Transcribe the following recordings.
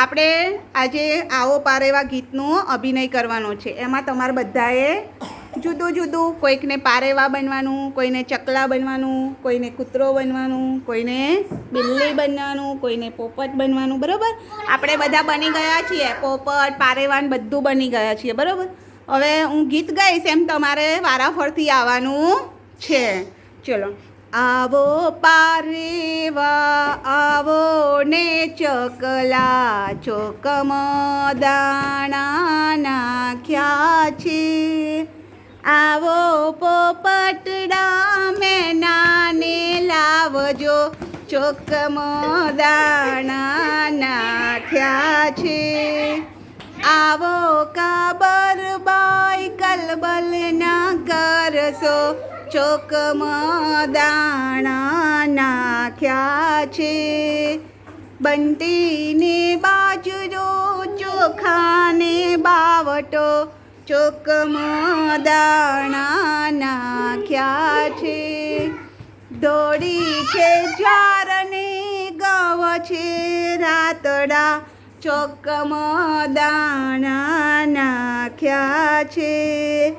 આપણે આજે આવો પાર એવા ગીતનો અભિનય કરવાનો છે. એમાં તમારે બધાએ જુદું જુદું કોઈકને પારેવા બનવાનું, કોઈને ચકલા બનવાનું, કોઈને કૂતરો બનવાનું, કોઈને બિલ્લી બનવાનું, કોઈને પોપટ બનવાનું, બરાબર? આપણે બધા બની ગયા છીએ. પોપટ પારેવાન બધું બની ગયા છીએ, બરાબર? હવે હું ગીત ગાઈશ એમ તમારે વારાફરથી આવવાનું છે. ચલો. આવો પારેવા આવો ને ચકલા ચોકમ દાણા નાખ્યા છે? આવો પોપટડા મેનાને લાવજો ચોકમ દાણા નાખ્યા છે. આવો કાબર બાય કલબલ ના કરશો ચોકમાં દાણા નાખ્યા છે. બંટીને બાજરો, ચોખાને બાવટો, ચોકમાં દાણા નાખ્યા છે. દોડી છે ઝારને ગવ છે રાતડા, ચોકમાં દાણા નાખ્યા છે.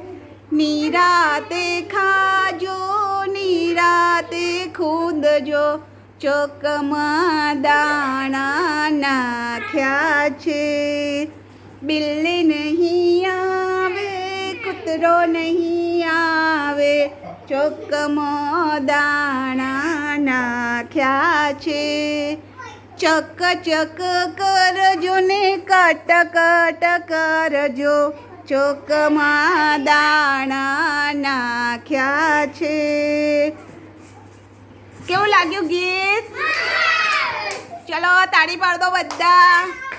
નિરાતે ખાજો, નિરાતે ખુદજો ચોકમાં દાણા નાખ્યા છે. બિલ્લી નહીં આવે, કૂતરો નહીં આવે. ચોકમાં દાણા નાખ્યા છે. ચક ચક કરજો ને કટ કટ કરજો. ચોકમાં દાણા નાખ્યા છે. કેવું લાગ્યું ગીત? ચલો તાળી પાડ દો બધા.